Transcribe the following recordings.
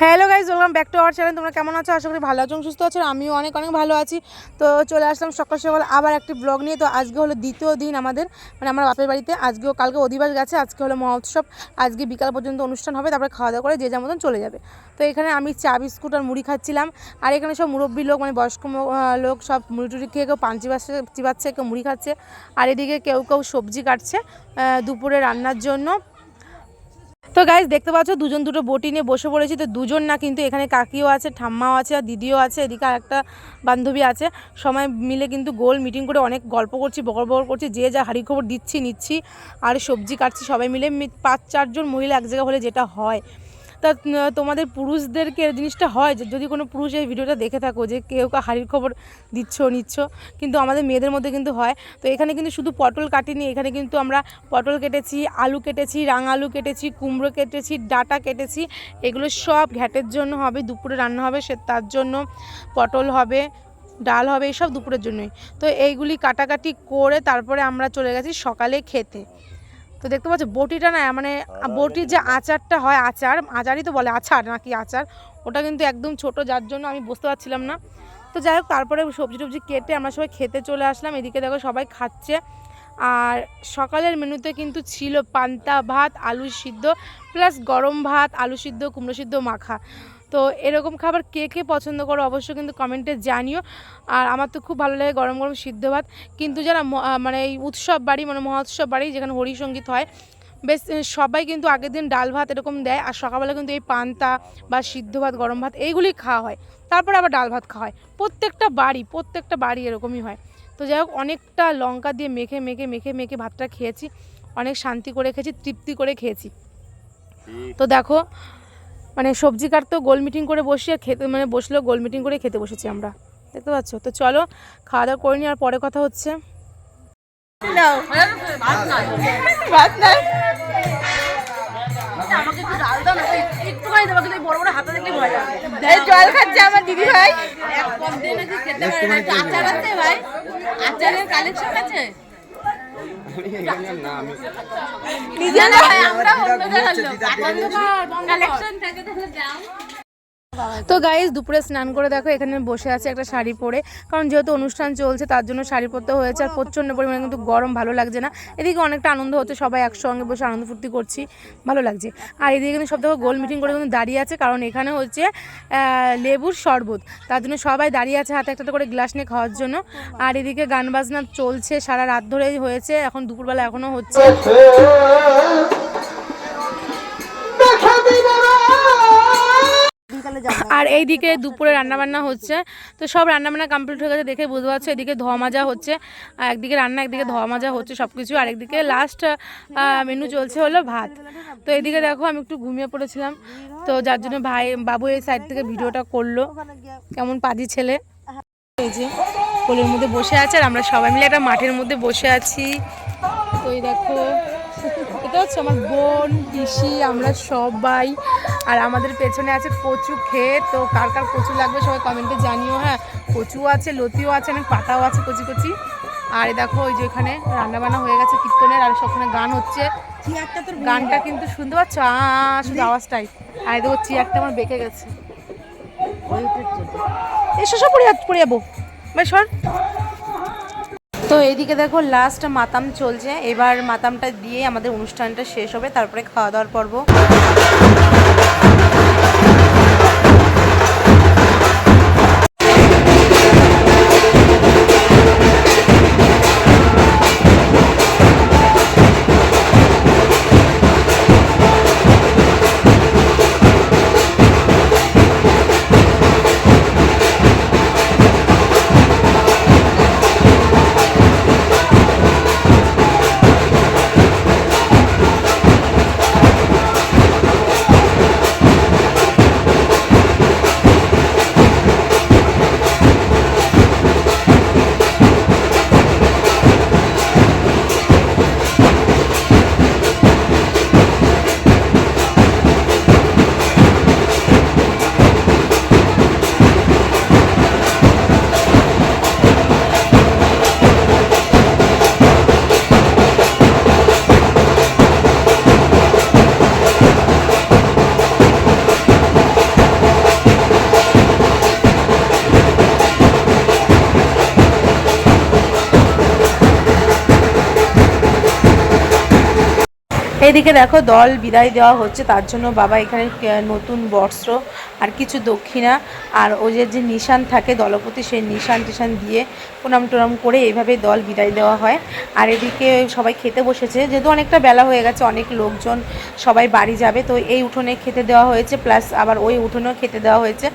Hello guys welcome back to our channel তোমরা কেমন আছো? আশা করি ভালো আছো, সুস্থ আছো আমিও অনেক অনেক ভালো আছি। তো চলে আসলাম সকাল সকাল আবার একটি ব্লগ নিয়ে। তো আজকে হলো দ্বিতীয় দিন আমাদের মানে আমার বাপের বাড়িতে। আজকেও কালকে অধিবাস গেছে, আজকে হলো মহোৎসব। আজকে বিকাল পর্যন্ত অনুষ্ঠান হবে, তারপরে খাওয়া দাওয়া করে যে যার মতন চলে যাবে। তো এখানে আমি চা, বিস্কুট আর মুড়ি খাচ্ছিলাম। আর এখানে সব মুরব্বী লোক মানে বয়স্ক লোক সব মুড়ি টুড়ি খেয়ে কেউ পান চিবাচ্ছে চিবাচ্ছে, কেউ মুড়ি খাচ্ছে। আর এদিকে কেউ কেউ সবজি কাটছে দুপুরে রান্নার জন্য। তো গাইজ দেখতে পাচ্ছ, দুজন দুটো বটি নিয়ে বসে পড়েছি। তো দুজন না কিন্তু এখানে কাকিও আছে, ঠাম্মাও আছে, আর দিদিও আছে, এদিকে আর একটা বান্ধবী আছে। সময় মিলে কিন্তু গোল মিটিং করে অনেক গল্প করছি বকর বকর করছি, যে যা হাড়ি খবর দিচ্ছি, নিচ্ছি, আর সবজি কাটছি, সবাই মিলে। পাঁচ চারজন মহিলা এক জায়গায় হলে যেটা হয়। তা তোমাদের পুরুষদেরকে জিনিসটা হয় যে, যদি কোনো পুরুষ এই ভিডিওটা দেখে থাকো যে কেউ হাড়ির খবর দিচ্ছ, নিচ্ছ, কিন্তু আমাদের মেয়েদের মধ্যে কিন্তু হয়। তো এখানে কিন্তু শুধু পটল কাটিনি, এখানে কিন্তু আমরা পটল কেটেছি, আলু কেটেছি, রাঙ আলু কেটেছি, কুমড়ো কেটেছি, ডাটা কেটেছি, এগুলো সব ঘ্যাটের জন্য হবে, দুপুরে রান্না হবে, সে তার জন্য পটল হবে, ডাল হবে এইসব দুপুরের জন্যই। তো এইগুলি কাটাকাটি করে তারপরে আমরা চলে গেছি সকালে খেতে। তো দেখতে পাচ্ছ বটিটা না মানে বটির যে আচারটা হয় আচার আচারই তো বলে আচার নাকি আচার ওটা কিন্তু একদম ছোট যার জন্য আমি বুঝতে পারছিলাম না। তো যাই হোক তারপরে সবজি টবজি কেটে আমরা সবাই খেতে চলে আসলাম। এদিকে দেখো সবাই খাচ্ছে। আর সকালের মেনুতে কিন্তু ছিল পান্তা ভাত আলু সিদ্ধ প্লাস গরম ভাত আলু সিদ্ধ কুমড়ো সিদ্ধ মাখা। তো এরকম খাবার কে কে পছন্দ করো অবশ্যই কিন্তু কমেন্টে জানিও। আর আমার তো খুব ভালো লাগে গরম গরম সিদ্ধ ভাত। কিন্তু যারা মানে এই উৎসব বাড়ি মানে মহোৎসব বাড়ি যেখানে হরিসঙ্গীত হয়, বেশ সবাই কিন্তু আগের দিন ডাল ভাত এরকম দেয়। আর সকালবেলা কিন্তু এই পান্তা বা সিদ্ধ ভাত, গরম ভাত এইগুলি খাওয়া হয়। তারপরে আবার ডাল ভাত খাওয়া হয়। প্রত্যেকটা বাড়ি প্রত্যেকটা বাড়ি এরকমই হয়। তো যাই হোক, অনেকটা লঙ্কা দিয়ে মেখে মেখে মেখে মেখে ভাতটা খেয়েছি। অনেক শান্তি করে খেয়েছি, তৃপ্তি করে খেয়েছি। তো দেখো মানে সবজি কাটতো গোল মিটিং করে বসে আর খেতে মানে বসলেও গোল মিটিং করে খেতে বসেছি আমরা। দেখতে পাচ্ছ? তো চলো খাওয়া দাওয়া করে নি আর পরে কথা হচ্ছে। এই জল খাচ্ছে আমার দিদি ভাই। আচারের কালেকশন আছে? নিজে না আমরা কালেকশন থাকে তাহলে যাও তো গাইজ দুপুরে স্নান করে দেখো, এখানে বসে আছে একটা শাড়ি পরে। কারণ যেহেতু অনুষ্ঠান চলছে, তার জন্য শাড়ি পরতে হয়েছে আর প্রচণ্ড পরিমাণে কিন্তু গরম, ভালো লাগছে না। এদিকে অনেকটা আনন্দ হচ্ছে, সবাই একসঙ্গে বসে আনন্দ ফুর্তি করছি, ভালো লাগছে। আর এদিকে কিন্তু সব থেকে গোল মিটিং করে কিন্তু দাঁড়িয়ে আছে, কারণ এখানে হচ্ছে লেবুর শরবত। তার জন্য সবাই দাঁড়িয়ে আছে হাতে একটা করে গ্লাস নিয়ে খাওয়ার জন্য। আর এদিকে গান বাজনা চলছে, সারা রাত ধরেই হয়েছে, এখন দুপুরবেলা এখনও হচ্ছে। আর এইদিকে দুপুরে রান্নাবান্না হচ্ছে। তো সব রান্নাবান্না কমপ্লিট হয়ে গেছে দেখে বুঝতে পারছ, এদিকে ধোয়া মাজা হচ্ছে, আর একদিকে রান্না, একদিকে ধোয়া মাজা হচ্ছে সব কিছু আর একদিকে লাস্ট মেনু চলছে হলো ভাত। তো এদিকে দেখো আমি একটু ঘুমিয়ে পড়েছিলাম। তো যার জন্য ভাই, বাবু এই সাইড থেকে ভিডিওটা করল। কেমন পাজি ছেলে? এই যে কোলের মধ্যে বসে আছে আর আমরা সবাই মিলে একটা মাঠের মধ্যে বসে আছি। তো এই দেখো এটা হচ্ছে আমার বোন পিসি আমরা সবাই। আর আমাদের পেছনে আছে কচু ক্ষেত। তো কার কার কচু লাগবে সবাই কমেন্টে জানিও হ্যাঁ। কচু আছে লতিও আছে অনেক পাতাও আছে কচি কচি। আর দেখো ওই যে এখানে রান্নাবান্না হয়ে গেছে কীর্তনের আর সবখানে গান হচ্ছে। তোর গানটা কিন্তু শুনতে পাচ্ছ? শুধু আওয়াজটাই। আর দেখো চেয়ারটা আমার বেঁকে গেছে। এসো সব পড়ে পড়ে যাব। ভাই সর। তো এইদিকে দেখো লাস্ট মাতাম চলছে। এবার মাতামটা দিয়ে আমাদের অনুষ্ঠানটা শেষ হবে, তারপরে খাওয়া দাওয়ার পর্ব। এইদিকে দেখো, দল বিদায় দেওয়া হচ্ছে, তার জন্য বাবা এখানে নতুন বস্ত্র আর কিছু দক্ষিণা। আর যে যে নিশান থাকে, দলপতি, সেই নিশান টিশান দিয়ে প্রণাম টনাম করে এইভাবে দল বিদায় দেওয়া হয়। আর এদিকে সবাই খেতে বসেছে, যেহেতু অনেকটা বেলা হয়ে গেছে, অনেক লোকজন সবাই বাড়ি যাবে, তো এই উঠোনে খেতে দেওয়া হয়েছে, প্লাস আবার ওই উঠোনেও খেতে দেওয়া হয়েছে।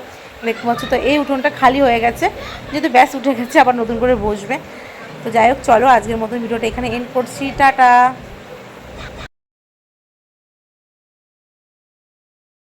দেখতে পাচ্ছ তো, এই উঠোনটা খালি হয়ে গেছে, যেহেতু ব্যাস উঠে গেছে, আবার নতুন করে বসবে। তো যাই হোক, চলো, আজকের মতন ভিডিওটা এখানে এন্ড করছি। টাটা!